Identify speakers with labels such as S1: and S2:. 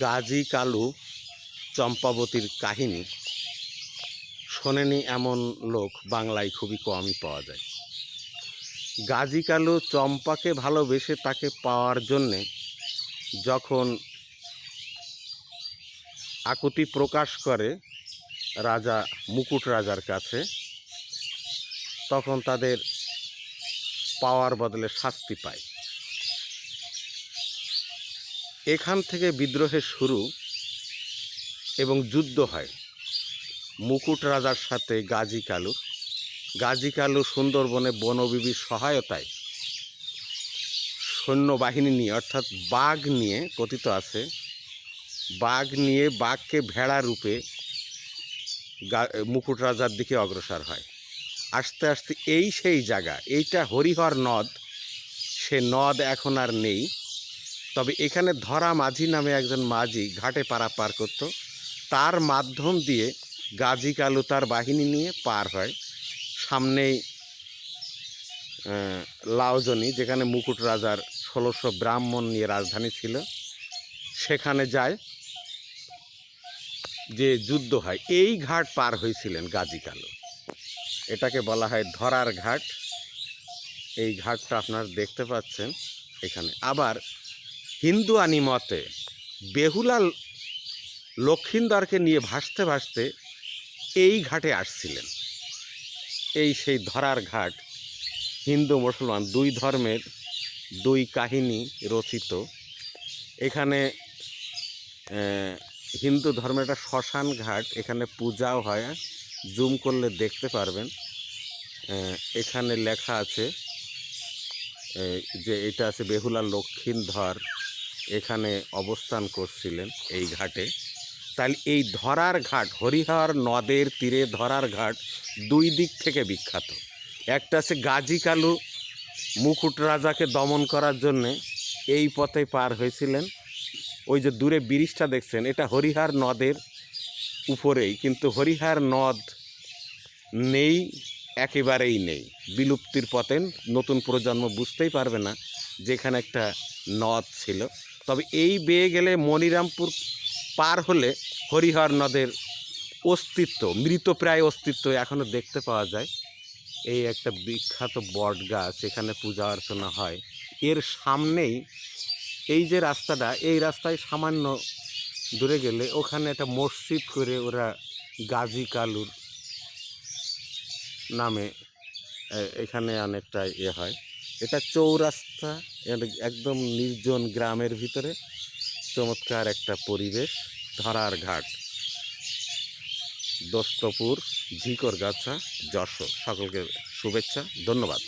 S1: গাজী কালু চম্পাবতীর কাহিনী শোনেনি এমন লোক বাংলায় খুবই কমই পাওয়া যায়। গাজী কালু চম্পাকে ভালোবেসে তাকে পাওয়ার জন্যে যখন আকুতি প্রকাশ করে রাজা মুকুট রাজার কাছে, তখন তাদের পাওয়ার বদলে শাস্তি পায়। এখান থেকে বিদ্রোহের শুরু এবং যুদ্ধ হয়। মুকুট রাজার সাথে গাজী কালুর গাজী কালু সুন্দরবনে বনবিবির সহায়তায় সৈন্যবাহিনী নিয়ে, অর্থাৎ বাঘ নিয়ে কথিত আছে, বাঘ নিয়ে বাঘকে ভেড়া রূপে মুকুট রাজার দিকে অগ্রসর হয়। আস্তে আস্তে এই সেই জায়গা, এইটা হরিহর নদ। সে নদ এখন আর নেই। তবে এখানে ধরা মাঝি নামে একজন মাঝি ঘাটে পারাপার করত। তার মাধ্যম দিয়ে গাজী কালু তার বাহিনী নিয়ে পার হয়। সামনেই লাউজনি যেখানে মুকুট রাজার ষোলোশো ব্রাহ্মণ নিয়ে রাজধানী ছিল। সেখানে যায় যে যুদ্ধ হয়। এই ঘাট পার হয়েছিলেন গাজী কালু। এটাকে বলা হয় ধরার ঘাট। এই ঘাটটা আপনারা দেখতে পাচ্ছেন এখানে। আবার হিন্দু আনিমতে বেহুলা লক্ষিন্দরকে নিয়ে ভাসতে ভাসতে এই ঘাটে আসছিলেন। এই সেই ধরার ঘাট হিন্দু মুসলমান দুই ধর্মের দুই কাহিনী রচিত। এখানে হিন্দু ধর্মের একটা শ্মশান ঘাট, এখানে পূজাও হয়, জুম করলে দেখতে পারবেন। এখানে লেখা আছে যে এটা আছে বেহুলা লক্ষিণধর এখানে অবস্থান করছিলেন এই ঘাটে। তাহলে এই ধরার ঘাট, হরিহর নদের তীরে ধরার ঘাট দুই দিক থেকে বিখ্যাত। একটা আছে গাজী কালু মুকুট রাজাকে দমন করার জন্যে এই পথে পার হয়েছিলেন। ওই যে দূরে ব্রিজটা দেখছেন, এটা হরিহার নদের উপরেই, কিন্তু হরিহার নদ নেই, একেবারেই নেই। বিলুপ্তির পথে নতুন প্রজন্ম বুঝতেই পারবে না যেখানে একটা নদ ছিল। তবে এই বেয়ে গেলে মনিরামপুর পার হলে হরিহর নদের অস্তিত্ব মৃতপ্রায় অস্তিত্ব এখনও দেখতে পাওয়া যায়। এই একটা বিখ্যাত বট গাছ, এখানে পূজা অর্চনা হয়। এর সামনেই এই যে রাস্তাটা, এই রাস্তায় সামান্য দূরে গেলে ওখানে একটা মসজিদ করে ওরা গাজী কালুর নামে এখানে অনেকটা ইয়ে হয়। এটা চৌরাস্তা একদম নির্জন গ্রামের ভিতরে চমৎকার একটা পরিবেশ, ধরার ঘাট। দোস্তপুর, ঝিকরগাছা, যশোর। সকলকে শুভেচ্ছা, ধন্যবাদ।